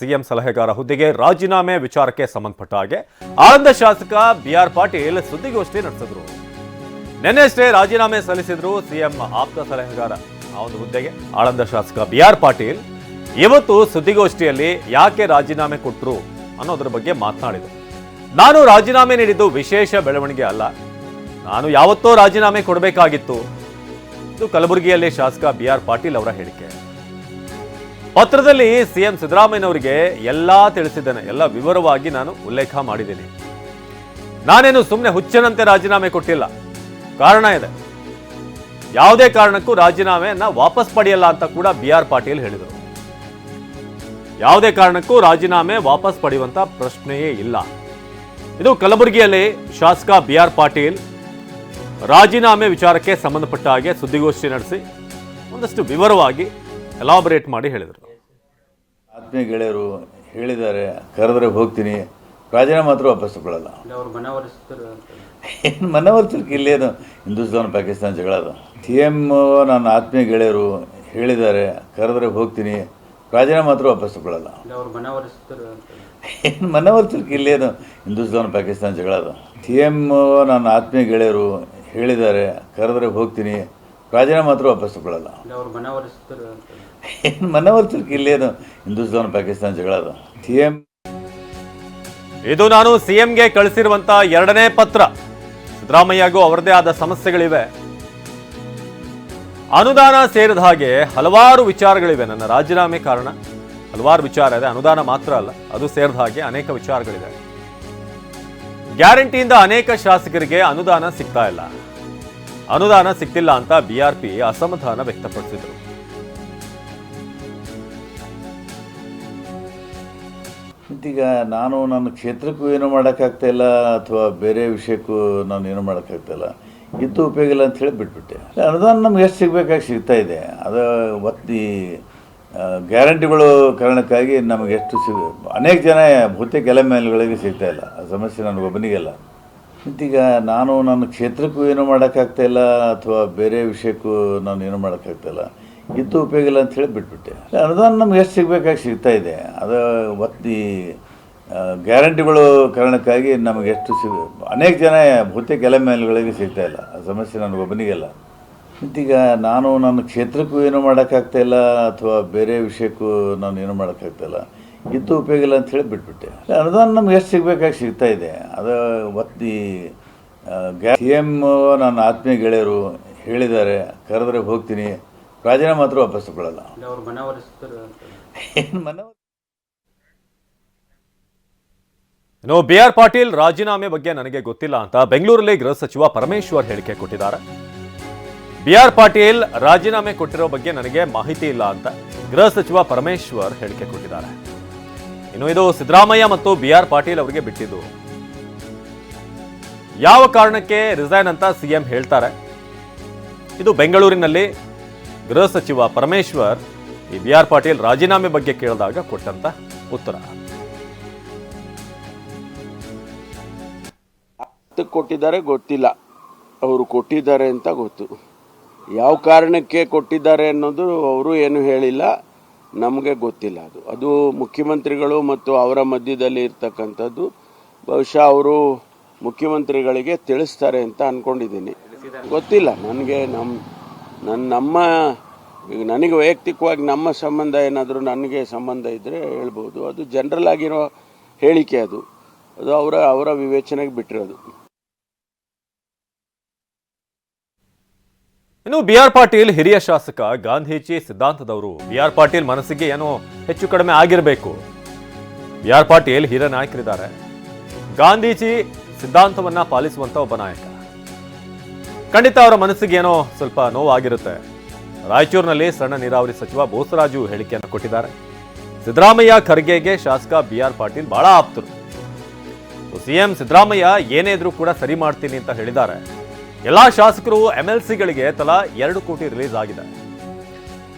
CM ಸಲಹೆಗಾರ ಹುದ್ದೆಗೆ ರಾಜೀನಾಮೆ ವಿಚಾರಕ್ಕೆ ಸಂಬಂಧಪಟ್ಟ ಹಾಗೆ ಆನಂದ ಶಾಸಕ ಬಿ ಆರ್ ಪಾಟೀಲ್ ಸುದ್ದಿಗೋಷ್ಠಿ ನಡೆಸಿದ್ರು. ನಿನ್ನೆಷ್ಟೇ ರಾಜೀನಾಮೆ ಸಲ್ಲಿಸಿದ್ರು ಸಿಎಂ ಆಪ್ತ ಸಲಹೆಗಾರ. ಆ ಒಂದು ಹುದ್ದೆಗೆ ಆಳಂದ ಶಾಸಕ ಬಿ ಆರ್ ಪಾಟೀಲ್ ಇವತ್ತು ಸುದ್ದಿಗೋಷ್ಠಿಯಲ್ಲಿ ಯಾಕೆ ರಾಜೀನಾಮೆ ಕೊಟ್ಟರು ಅನ್ನೋದ್ರ ಬಗ್ಗೆ ಮಾತನಾಡಿದರು. ನಾನು ರಾಜೀನಾಮೆ ನೀಡಿದ್ದು ವಿಶೇಷ ಬೆಳವಣಿಗೆ ಅಲ್ಲ. ನಾನು ಯಾವತ್ತೋ ರಾಜೀನಾಮೆ ಕೊಡಬೇಕಾಗಿತ್ತು. ಇದು ಕಲಬುರಗಿಯಲ್ಲಿ ಶಾಸಕ ಬಿ ಆರ್ ಪಾಟೀಲ್ ಅವರ ಹೇಳಿಕೆ. ಪತ್ರದಲ್ಲಿ ಸಿಎಂ ಸಿದ್ದರಾಮಯ್ಯನವರಿಗೆ ಎಲ್ಲ ತಿಳಿಸಿದ್ದೇನೆ. ಎಲ್ಲ ವಿವರವಾಗಿ ನಾನು ಉಲ್ಲೇಖ ಮಾಡಿದ್ದೀನಿ. ನಾನೇನು ಸುಮ್ಮನೆ ಹುಚ್ಚನಂತೆ ರಾಜೀನಾಮೆ ಕೊಟ್ಟಿಲ್ಲ. ಕಾರಣ ಇದೆ. ಯಾವುದೇ ಕಾರಣಕ್ಕೂ ರಾಜೀನಾಮೆಯನ್ನ ವಾಪಸ್ ಪಡೆಯಲ್ಲ ಅಂತ ಕೂಡ ಬಿ ಆರ್ ಪಾಟೀಲ್ ಹೇಳಿದರು. ಯಾವುದೇ ಕಾರಣಕ್ಕೂ ರಾಜೀನಾಮೆ ವಾಪಸ್ ಪಡೆಯುವಂತ ಪ್ರಶ್ನೆಯೇ ಇಲ್ಲ. ಇದು ಕಲಬುರಗಿಯಲ್ಲಿ ಶಾಸಕ ಬಿ ಆರ್ ಪಾಟೀಲ್ ರಾಜೀನಾಮೆ ವಿಚಾರಕ್ಕೆ ಸಂಬಂಧಪಟ್ಟ ಹಾಗೆ ಸುದ್ದಿಗೋಷ್ಠಿ ನಡೆಸಿ ಒಂದಷ್ಟು ವಿವರವಾಗಿ ಎಲಾಬರೇಟ್ ಮಾಡಿ ಹೇಳಿದರು. ಆತ್ಮೀಯ ಗೆಳೆಯರು ಹೇಳಿದ್ದಾರೆ ಕರೆದ್ರೆ ಹೋಗ್ತೀನಿ. ರಾಜೀನಾಮೆ ಮಾತ್ರ ವಾಪಸ್ ತಗೊಳ್ಳಲ್ಲ. ಏನು ಮನವರ್ತಿರ್ಕೆ ಇಲ್ಲೇನು ಹಿಂದೂಸ್ತಾನ ಪಾಕಿಸ್ತಾನ ಜಗಳ ಅದು. ಸಿ ಎಂ ನನ್ನ ಆತ್ಮೀಯ ಗೆಳೆಯರು ಹೇಳಿದ್ದಾರೆ ಕರೆದ್ರೆ ಹೋಗ್ತೀನಿ. ರಾಜೀನಾಮೆ ಮಾತ್ರ ವಾಪಸ್ ತಗೊಳ್ಳಲ್ಲ. ಏನು ಮನವರ್ತಿರ್ಕೆ ಇಲ್ಲೇನು ಹಿಂದೂಸ್ತಾನ ಪಾಕಿಸ್ತಾನ ಜಗಳ ಅದು. ಸಿ ಎಂ ನನ್ನ ಆತ್ಮೀಯ ಗೆಳೆಯರು ಹೇಳಿದ್ದಾರೆ ಕರೆದ್ರೆ ಹೋಗ್ತೀನಿ. ರಾಜೀನಾಮೆ ಮಾತ್ರ ವಾಪಸ್ ತಗೊಳ್ಳಲ್ಲ ಏನು ಇಲ್ಲೇನು ಹಿಂದೂಸ್ತಾನ ಪಾಕಿಸ್ತಾನ ಜಗಳ ಅದು? ಸಿ ಎಂ ಇದು ನಾನು ಸಿಎಂಗೆ ಕಳಿಸಿರುವಂತ ಎರಡನೇ ಪತ್ರ. ಸಿದ್ದರಾಮಯ್ಯಗೂ ಅವರದೇ ಆದ ಸಮಸ್ಯೆಗಳಿವೆ. ಅನುದಾನ ಸೇರಿದ ಹಾಗೆ ಹಲವಾರು ವಿಚಾರಗಳಿವೆ. ನನ್ನ ರಾಜೀನಾಮೆ ಕಾರಣ ಹಲವಾರು ವಿಚಾರ ಇದೆ. ಅನುದಾನ ಮಾತ್ರ ಅಲ್ಲ ಅದು ಸೇರಿದ ಹಾಗೆ ಅನೇಕ ವಿಚಾರಗಳಿವೆ. ಗ್ಯಾರಂಟಿಯಿಂದ ಅನೇಕ ಶಾಸಕರಿಗೆ ಅನುದಾನ ಸಿಗ್ತಾ ಇಲ್ಲ. ಅನುದಾನ ಸಿಗ್ತಿಲ್ಲ ಅಂತ ಬಿಆರ್ಪಿ ಅಸಮಾಧಾನ ವ್ಯಕ್ತಪಡಿಸಿದರು. ಈಗ ನಾನು ನನ್ನ ಕ್ಷೇತ್ರಕ್ಕೂ ಏನು ಮಾಡೋಕ್ಕಾಗ್ತಾ ಇಲ್ಲ ಅಥವಾ ಬೇರೆ ವಿಷಯಕ್ಕೂ ನಾನು ಏನು ಮಾಡೋಕ್ಕಾಗ್ತಾ ಇಲ್ಲ. ಇದ್ದು ಉಪಯೋಗ ಇಲ್ಲ ಹೇಳಿ ಬಿಟ್ಬಿಟ್ಟೆ. ಅನುದಾನ ನಮ್ಗೆ ಎಷ್ಟು ಸಿಗಬೇಕಾಗಿ ಸಿಗ್ತಾ ಇದೆ? ಅದು ಒತ್ತಿ ಗ್ಯಾರಂಟಿಗಳು ಕಾರಣಕ್ಕಾಗಿ ನಮಗೆ ಎಷ್ಟು ಸಿಗ ಅನೇಕ ಜನ ಬಹುತೇಕ ಎಲ್ಲ ಮೇಲ್ಗಳಿಗೆ ಸಿಗ್ತಾ ಇಲ್ಲ. ಆ ಸಮಸ್ಯೆ ನನಗೊಬ್ಬನಿಗೆಲ್ಲ. ಮತ್ತೀಗ ನಾನು ನನ್ನ ಕ್ಷೇತ್ರಕ್ಕೂ ಏನು ಮಾಡೋಕ್ಕಾಗ್ತಾಯಿಲ್ಲ ಅಥವಾ ಬೇರೆ ವಿಷಯಕ್ಕೂ ನಾನು ಏನು ಮಾಡೋಕ್ಕಾಗ್ತಾಯಿಲ್ಲ ಇದ್ದು ಉಪಯೋಗ ಇಲ್ಲ ಅಂತ ಹೇಳಿ ಬಿಟ್ಬಿಟ್ಟೆ. ಅನುದಾನ ನಮ್ಗೆ ಎಷ್ಟು ಸಿಗಬೇಕಾಗಿ ಸಿಗ್ತಾ ಇದೆ. ಅದು ಒತ್ತಿ ಗ್ಯಾರಂಟಿಗಳು ಕಾರಣಕ್ಕಾಗಿ ನಮಗೆ ಎಷ್ಟು ಸಿಗ, ಅನೇಕ ಜನ ಬಹುತೇಕ ಎಲ್ಲ ಮೇಲ್ಗಳಿಗೆ ಸಿಗ್ತಾ ಇಲ್ಲ. ಆ ಸಮಸ್ಯೆ ನನಗೊಬ್ಬನಿಗೆಲ್ಲ ಮತ್ತೀಗ ನಾನು ನನ್ನ ಕ್ಷೇತ್ರಕ್ಕೂ ಏನು ಮಾಡೋಕ್ಕಾಗ್ತಾಯಿಲ್ಲ ಅಥವಾ ಬೇರೆ ವಿಷಯಕ್ಕೂ ನಾನು ಏನು ಮಾಡೋಕ್ಕಾಗ್ತಾ ಇಲ್ಲ. ಇದ್ದು ಉಪಯೋಗ ಇಲ್ಲ ಅಂತ ಹೇಳಿ ಬಿಟ್ಬಿಟ್ಟೆ ಅನುದಾನ ನಮ್ಗೆ ಎಷ್ಟು ಸಿಗಬೇಕಾಗಿ ಸಿಗ್ತಾ ಇದೆ? ಅದು ಒತ್ತಿ ಸಿ ಎಂ ನನ್ನ ಆತ್ಮೀಯ ಗೆಳೆಯರು ಹೇಳಿದ್ದಾರೆ ಕರೆದ್ರೆ ಹೋಗ್ತೀನಿ ರಾಜೀನಾಮೆ ಮಾತ್ರ ವಾಪಸ್ ತಗೊಳ್ಳಲ್ಲ. ಇನ್ನು ಬಿ ಆರ್ ಪಾಟೀಲ್ ರಾಜೀನಾಮೆ ಬಗ್ಗೆ ನನಗೆ ಗೊತ್ತಿಲ್ಲ ಅಂತ ಬೆಂಗಳೂರಲ್ಲಿ ಗೃಹ ಸಚಿವ ಪರಮೇಶ್ವರ್ ಹೇಳಿಕೆ ಕೊಟ್ಟಿದ್ದಾರೆ. ಬಿ ಆರ್ ಪಾಟೀಲ್ ರಾಜೀನಾಮೆ ಕೊಟ್ಟಿರೋ ಬಗ್ಗೆ ನನಗೆ ಮಾಹಿತಿ ಇಲ್ಲ ಅಂತ ಗೃಹ ಸಚಿವ ಪರಮೇಶ್ವರ್ ಹೇಳಿಕೆ ಕೊಟ್ಟಿದ್ದಾರೆ. ಇನ್ನು ಇದು ಸಿದ್ದರಾಮಯ್ಯ ಮತ್ತು ಬಿ ಆರ್ ಪಾಟೀಲ್ ಅವರಿಗೆ ಬಿಟ್ಟಿದ್ದು. ಯಾವ ಕಾರಣಕ್ಕೆ ರಿಸೈನ್ ಅಂತ ಸಿಎಂ ಹೇಳ್ತಾರೆ? ಇದು ಬೆಂಗಳೂರಿನಲ್ಲಿ ಗೃಹ ಸಚಿವ ಪರಮೇಶ್ವರ್ ಈ ಬಿಆರ್ ಪಾಟೀಲ್ ರಾಜೀನಾಮೆ ಬಗ್ಗೆ ಕೇಳಿದಾಗ ಕೊಟ್ಟಂತ ಉತ್ತರ. ಕೊಟ್ಟಿದ್ದಾರೆ ಗೊತ್ತಿಲ್ಲ. ಅವರು ಕೊಟ್ಟಿದ್ದಾರೆ ಅಂತ ಗೊತ್ತು. ಯಾವ ಕಾರಣಕ್ಕೆ ಕೊಟ್ಟಿದ್ದಾರೆ ಅನ್ನೋದು ಅವರು ಏನು ಹೇಳಿಲ್ಲ. ನಮಗೆ ಗೊತ್ತಿಲ್ಲ ಅದು. ಅದು ಮುಖ್ಯಮಂತ್ರಿಗಳು ಮತ್ತು ಅವರ ಮಧ್ಯದಲ್ಲಿ ಇರ್ತಕ್ಕಂಥದ್ದು. ಬಹುಶಃ ಅವರು ಮುಖ್ಯಮಂತ್ರಿಗಳಿಗೆ ತಿಳಿಸ್ತಾರೆ ಅಂತ ಅಂದ್ಕೊಂಡಿದ್ದೀನಿ ಗೊತ್ತಿಲ್ಲ. ನನಗೆ ನಮ್ಮ ನನ್ನ ನಮ್ಮ, ಈಗ ನನಗೆ ವೈಯಕ್ತಿಕವಾಗಿ ನಮ್ಮ ಸಂಬಂಧ ಏನಾದರೂ ನನಗೆ ಸಂಬಂಧ ಇದ್ದರೆ ಹೇಳ್ಬೋದು. ಅದು ಜನರಲ್ ಆಗಿರೋ ಹೇಳಿಕೆ ಅದು. ಅದು ಅವರ ಅವರ ವಿವೇಚನೆಗೆ ಬಿಟ್ಟಿರೋದು. ಇನ್ನು ಬಿ ಆರ್ ಪಾಟೀಲ್ ಹಿರಿಯ ಶಾಸಕ ಗಾಂಧೀಜಿ ಸಿದ್ಧಾಂತದವರು, ಬಿ ಆರ್ ಪಾಟೀಲ್ ಮನಸ್ಸಿಗೆ ಏನೋ ಹೆಚ್ಚು ಕಡಿಮೆ ಆಗಿರಬೇಕು. ಬಿ ಆರ್ ಪಾಟೀಲ್ ಹಿರಿಯ ನಾಯಕರಿದ್ದಾರೆ. ಗಾಂಧೀಜಿ ಸಿದ್ಧಾಂತವನ್ನ ಪಾಲಿಸುವಂತ ಒಬ್ಬ ನಾಯಕ. ಖಂಡಿತ ಅವರ ಮನಸ್ಸಿಗೆ ಏನೋ ಸ್ವಲ್ಪ ನೋವಾಗಿರುತ್ತೆ. ರಾಯಚೂರಿನಲ್ಲಿ ಸಣ್ಣ ನೀರಾವರಿ ಸಚಿವ ಬೋಸರಾಜು ಹೇಳಿಕೆಯನ್ನು ಕೊಟ್ಟಿದ್ದಾರೆ. ಸಿದ್ದರಾಮಯ್ಯ ಖರ್ಗೆಗೆ ಶಾಸಕ ಬಿ ಆರ್ ಪಾಟೀಲ್ ಬಹಳ ಆಪ್ತರು. ಸಿಎಂ ಸಿದ್ದರಾಮಯ್ಯ ಏನೇ ಇದ್ರೂ ಕೂಡ ಸರಿ ಮಾಡ್ತೀನಿ ಅಂತ ಹೇಳಿದ್ದಾರೆ. ಎಲ್ಲಾ ಶಾಸಕರು ಎಂಎಲ್ಸಿಗಳಿಗೆ ತಲಾ ಎರಡು ಕೋಟಿ ರಿಲೀಸ್ ಆಗಿದೆ.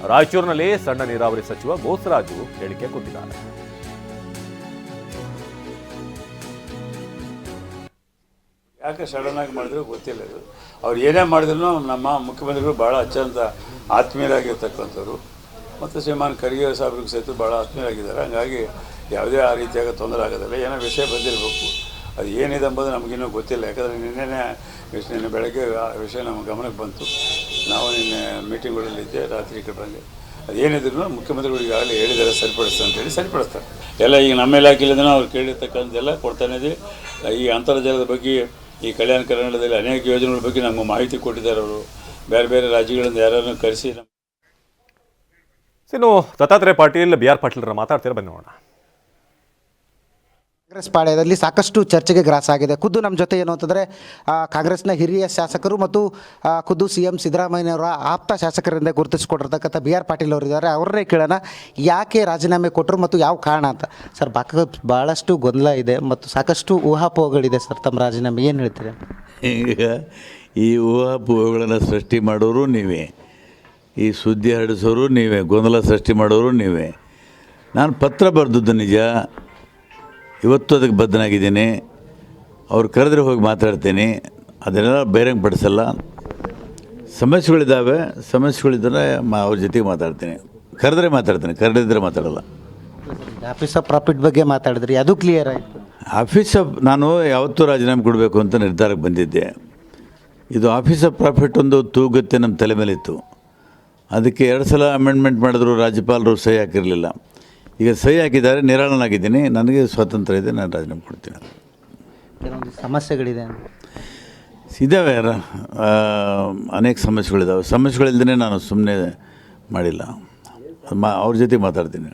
ರಾಯಚೂರಿನಲ್ಲಿ ಸಣ್ಣ ನೀರಾವರಿ ಸಚಿವ ಬೋಸರಾಜು ಹೇಳಿಕೆ ಕೊಟ್ಟಿದ್ದಾರೆ. ಯಾಕೆ ಸಡನ್ ಆಗಿ ಮಾಡಿದ್ರು ಗೊತ್ತಿಲ್ಲ ಇದು. ಅವ್ರು ಏನೇ ಮಾಡಿದ್ರು ನಮ್ಮ ಮುಖ್ಯಮಂತ್ರಿಗಳು ಭಾಳ ಅತ್ಯಂತ ಆತ್ಮೀಯರಾಗಿರ್ತಕ್ಕಂಥವ್ರು. ಮತ್ತು ಶ್ರೀಮಾನ್ ಖರ್ಗೆ ಸಾಹೇಬ್ರಿಗೆ ಸಹಿತ ಭಾಳ ಆತ್ಮೀಯರಾಗಿದ್ದಾರೆ. ಹಂಗಾಗಿ ಯಾವುದೇ ಆ ರೀತಿಯಾಗ ತೊಂದರೆ ಆಗೋದಿಲ್ಲ. ಏನೋ ವಿಷಯ ಬಂದಿರಬೇಕು. ಅದು ಏನಿದೆ ಎಂಬುದು ನಮಗಿನ್ನೂ ಗೊತ್ತಿಲ್ಲ. ಯಾಕಂದರೆ ನಿನ್ನೆನೇ ವಿಷ- ನಿನ್ನೆ ಬೆಳಗ್ಗೆ ಆ ವಿಷಯ ನಮ್ಮ ಗಮನಕ್ಕೆ ಬಂತು. ನಾವು ನಿನ್ನೆ ಮೀಟಿಂಗ್ಗಳಲ್ಲಿದ್ದೆ ರಾತ್ರಿ ಕಡೆ ಬಂದೆ. ಅದೇನಿದ್ರು ಮುಖ್ಯಮಂತ್ರಿಗಳು ಈಗಾಗಲೇ ಹೇಳಿದ್ದಾರೆ ಸರಿಪಡಿಸ್ತಾರೆ ಅಂತೇಳಿ ಸರಿಪಡಿಸ್ತಾರೆ. ಎಲ್ಲ ಈಗ ನಮ್ಮ ಇಲಾಖೆಯಿಂದ ಅವ್ರು ಕೇಳಿರ್ತಕ್ಕಂಥದ್ದೆಲ್ಲ ಕೊಡ್ತಾನೆ ಇದೆ ಈ ಅಂತರ್ಜಾಲದ ಬಗ್ಗೆ, ಈ ಕಲ್ಯಾಣ ಕರ್ನಾಟಕದಲ್ಲಿ ಅನೇಕ ಯೋಜನೆಗಳ ಬಗ್ಗೆ ನಮಗೆ ಮಾಹಿತಿ ಕೊಟ್ಟಿದ್ದಾರೆ ಅವರು. ಬೇರೆ ಬೇರೆ ರಾಜ್ಯಗಳಿಂದ ಯಾರನ್ನು ಕರೆಸಿ ಇನ್ನು ದತ್ತಾತ್ರೇಯ ಪಾಟೀಲ್, ಬಿ ಆರ್ ಪಾಟೀಲ್ರ ಮಾತಾಡ್ತೀರಾ? ಬನ್ನಿ ನೋಡೋಣ. ಕಾಂಗ್ರೆಸ್ ಪಾಳ್ಯದಲ್ಲಿ ಸಾಕಷ್ಟು ಚರ್ಚೆಗೆ ಗ್ರಾಸ ಆಗಿದೆ. ಖುದ್ದು ನಮ್ಮ ಜೊತೆ ಏನು ಅಂತಂದರೆ ಕಾಂಗ್ರೆಸ್ನ ಹಿರಿಯ ಶಾಸಕರು ಮತ್ತು ಖುದ್ದು ಸಿ ಎಂ ಸಿದ್ದರಾಮಯ್ಯನವರ ಆಪ್ತ ಶಾಸಕರಿಂದ ಗುರುತಿಸಿಕೊಂಡಿರ್ತಕ್ಕಂಥ ಬಿ ಆರ್ ಪಾಟೀಲ್ ಅವರಿದ್ದಾರೆ ಅವರನ್ನೇ ಕೇಳೋಣ, ಯಾಕೆ ರಾಜೀನಾಮೆ ಕೊಟ್ಟರು ಮತ್ತು ಯಾವ ಕಾರಣ ಅಂತ? ಸರ್, ಬಾಕ ಭಾಳಷ್ಟು ಗೊಂದಲ ಇದೆ ಮತ್ತು ಸಾಕಷ್ಟು ಊಹಾಪೋಹಗಳಿದೆ ಸರ್, ತಮ್ಮ ರಾಜೀನಾಮೆ. ಏನು ಹೇಳ್ತೀರಿ? ಈಗ ಈ ಊಹಾಪೋಹಗಳನ್ನು ಸೃಷ್ಟಿ ಮಾಡೋರು ನೀವೇ. ಈ ಸುದ್ದಿ ಹರಡಿಸೋರು ನೀವೇ. ಗೊಂದಲ ಸೃಷ್ಟಿ ಮಾಡೋರು ನೀವೇ. ನಾನು ಪತ್ರ ಬರೆದದ್ದು ನಿಜ. ಇವತ್ತು ಅದಕ್ಕೆ ಬದ್ಧನಾಗಿದ್ದೀನಿ. ಅವ್ರು ಕರೆದ್ರೆ ಹೋಗಿ ಮಾತಾಡ್ತೀನಿ. ಅದನ್ನೆಲ್ಲ ಬೇರೆಂಗೆ ಪಡಿಸಲ್ಲ. ಸಮಸ್ಯೆಗಳಿದ್ದಾವೆ. ಸಮಸ್ಯೆಗಳಿದ್ದರೆ ಮಾ ಅವ್ರ ಜೊತೆಗೆ ಮಾತಾಡ್ತೀನಿ. ಕರೆದ್ರೆ ಮಾತಾಡ್ತೀನಿ. ಕರೆದಿದ್ದರೆ ಮಾತಾಡಲ್ಲ. ಆಫೀಸ್ ಆಫ್ ಪ್ರಾಫಿಟ್ ಬಗ್ಗೆ ಮಾತಾಡಿದ್ರಿ. ಅದು ಕ್ಲಿಯರ್ ಆಯಿತು. ಆಫೀಸ್ ಆಫ್ ನಾನು ಯಾವತ್ತೂ ರಾಜೀನಾಮೆ ಕೊಡಬೇಕು ಅಂತ ನಿರ್ಧಾರಕ್ಕೆ ಬಂದಿದ್ದೆ. ಇದು ಆಫೀಸ್ ಆಫ್ ಪ್ರಾಫಿಟ್ ಒಂದು ತೂಗುತ್ತೆ ನಮ್ಮ ತಲೆ ಮೇಲಿತ್ತು. ಅದಕ್ಕೆ ಎರಡು ಸಲ ಅಮೆಂಡ್ಮೆಂಟ್ ಮಾಡಿದ್ರು ರಾಜ್ಯಪಾಲರು ಸಹಿ ಹಾಕಿರಲಿಲ್ಲ. ಈಗ ಸಹಿ ಹಾಕಿದ್ದಾರೆ ನಿರಾಳನಾಗಿದ್ದೀನಿ ನನಗೆ ಸ್ವಾತಂತ್ರ್ಯ ಇದೆ ನಾನು ರಾಜೀನಾಮೆ ಕೊಡ್ತೀನಿ. ಕೆಲವೊಂದು ಸಮಸ್ಯೆಗಳಿದೆ ಇದ್ದಾವೆ ಅನೇಕ ಸಮಸ್ಯೆಗಳಿದ್ದಾವೆ ಸಮಸ್ಯೆಗಳಿಲ್ಲದೇ ನಾನು ಸುಮ್ಮನೆ ಮಾಡಿಲ್ಲ. ಮಾ ಅವ್ರ ಜೊತೆ ಮಾತಾಡ್ತೀನಿ.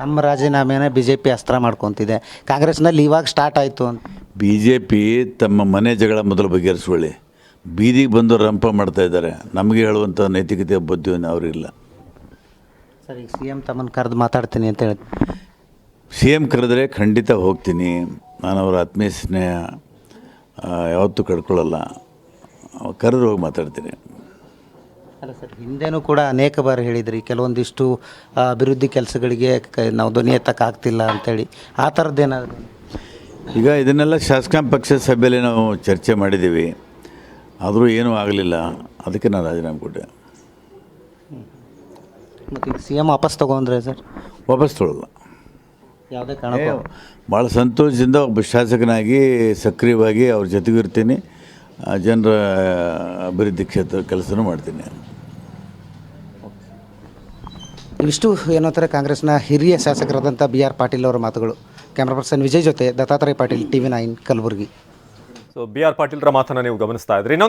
ತಮ್ಮ ರಾಜೀನಾಮೆನ ಬಿ ಜೆ ಪಿ ಅಸ್ತ್ರ ಮಾಡ್ಕೊತಿದೆ. ಕಾಂಗ್ರೆಸ್ನಲ್ಲಿ ಇವಾಗ ಸ್ಟಾರ್ಟ್ ಆಯಿತು ಅಂತ. ಬಿ ಜೆ ಪಿ ತಮ್ಮ ಮನೆ ಜಗಳ ಮೊದಲು ಬಗೆಹರಿಸ್ಕೊಳ್ಳಿ ಬೀದಿಗೆ ಬಂದು ರಂಪ ಮಾಡ್ತಾ ಇದ್ದಾರೆ. ನಮಗೆ ಹೇಳುವಂಥ ನೈತಿಕತೆ ಬುದ್ಧಿ ಅವರಿಲ್ಲ ಸರ್ ಈಗ ಸಿ ಎಂ ತಮ್ಮನ್ನು ಕರೆದು ಮಾತಾಡ್ತೀನಿ ಅಂತ ಹೇಳಿ. ಸಿ ಎಂ ಕರೆದ್ರೆ ಖಂಡಿತ ಹೋಗ್ತೀನಿ. ನಾನು ಅವರ ಆತ್ಮೀಯ ಸ್ನೇಹ ಯಾವತ್ತೂ ಕಳ್ಕೊಳ್ಳಲ್ಲ. ಕರೆದ್ರೆ ಹೋಗಿ ಮಾತಾಡ್ತೀನಿ. ಅಲ್ಲ ಸರ್ ಹಿಂದೆನೂ ಕೂಡ ಅನೇಕ ಬಾರಿ ಹೇಳಿದ್ರಿ ಕೆಲವೊಂದಿಷ್ಟು ಅಭಿವೃದ್ಧಿ ಕೆಲಸಗಳಿಗೆ ನಾವು ಧ್ವನಿ ಎತ್ತಕ್ಕಾಗ್ತಿಲ್ಲ ಅಂತೇಳಿ. ಆ ಥರದ್ದೇನಾದರೂ ಈಗ ಇದನ್ನೆಲ್ಲ ಶಾಸಕಾಂಗ ಪಕ್ಷ ಸಭೆಯಲ್ಲಿ ನಾವು ಚರ್ಚೆ ಮಾಡಿದ್ದೀವಿ. ಆದರೂ ಏನೂ ಆಗಲಿಲ್ಲ. ಅದಕ್ಕೆ ನಾನು ರಾಜೀನಾಮೆ ಕೊಟ್ಟೆ. ಮತ್ತು ಈಗ ಸಿ ಎಂ ವಾಪಸ್ ತೊಗೊಂಡ್ರೆ ಸರ್? ವಾಪಸ್ ತೊಳಲ್ಲ. ಯಾವುದೇ ಕಾರಣ ಭಾಳ ಸಂತೋಷದಿಂದ ಒಬ್ಬ ಶಾಸಕನಾಗಿ ಸಕ್ರಿಯವಾಗಿ ಅವ್ರ ಜೊತೆಗಿರ್ತೀನಿ ಇರ್ತೀನಿ. ಜನರ ಅಭಿವೃದ್ಧಿ ಕ್ಷೇತ್ರ ಕೆಲಸನೂ ಮಾಡ್ತೀನಿ. ಇವಿಷ್ಟು ಏನಂತಾರೆ ಕಾಂಗ್ರೆಸ್ನ ಹಿರಿಯ ಶಾಸಕರಾದಂಥ ಬಿ ಆರ್ ಪಾಟೀಲ್ ಅವರ ಮಾತುಗಳು. ಕ್ಯಾಮ್ರಾ ಪರ್ಸನ್ ವಿಜಯ್ ಜೊತೆ Dattatreya Patil T V nine Kalaburagi. So B R ಪಾಟೀಲ್ರ ಮಾತನ್ನು ನೀವು ಗಮನಿಸ್ತಾ ಇದ್ರಿ.